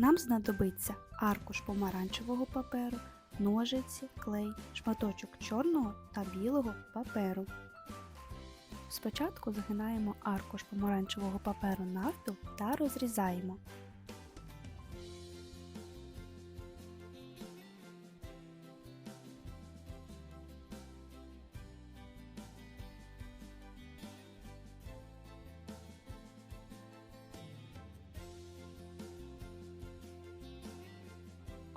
Нам знадобиться аркуш помаранчевого паперу, ножиці, клей, шматочок чорного та білого паперу. Спочатку згинаємо аркуш помаранчевого паперу навпіл та розрізаємо.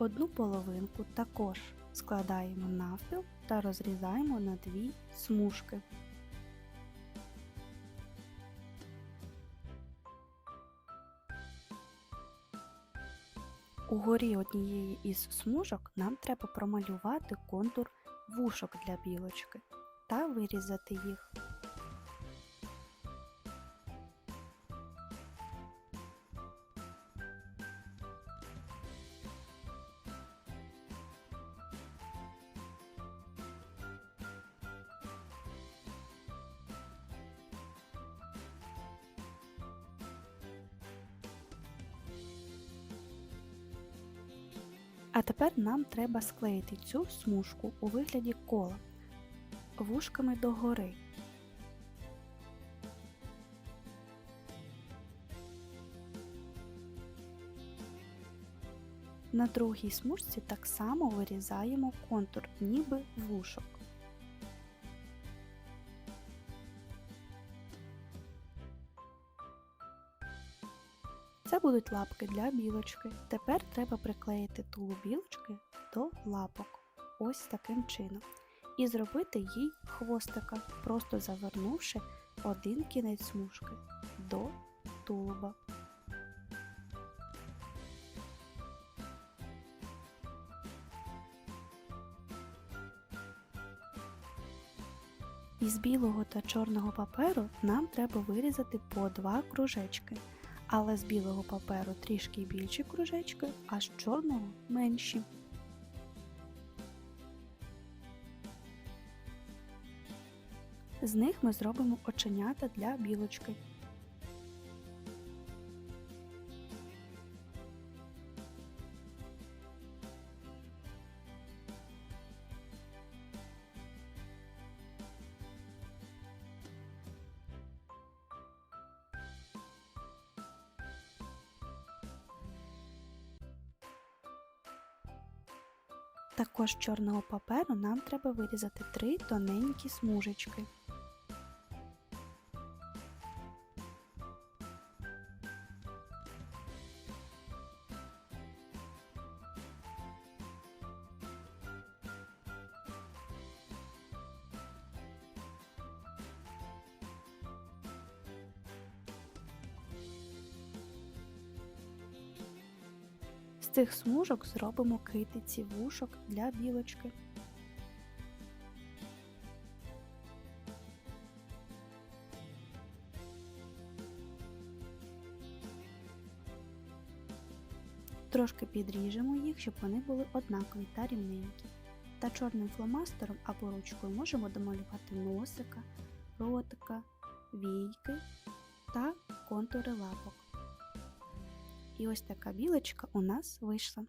Одну половинку також складаємо навпіл та розрізаємо на дві смужки. Угорі однієї із смужок нам треба промалювати контур вушок для білочки та вирізати їх. А тепер нам треба склеїти цю смужку у вигляді кола вушками догори. На другій смужці так само вирізаємо контур, ніби вушок. Це будуть лапки для білочки. Тепер треба приклеїти тулу білочки до лапок. Ось таким чином. І зробити їй хвостика, просто завернувши один кінець смужки до тулуба. Із білого та чорного паперу нам треба вирізати по два кружечки але з білого паперу трішки більші кружечки, а з чорного менші. З них ми зробимо оченята для білочки. Також чорного паперу нам треба вирізати три тоненькі смужечки. Цих смужок зробимо китиці вушок для білочки. Трошки підріжемо їх, щоб вони були однакові та рівненькі. Та чорним фломастером або ручкою можемо домалювати носика, ротика, війки та контури лапок. І ось така білочка у нас вийшла.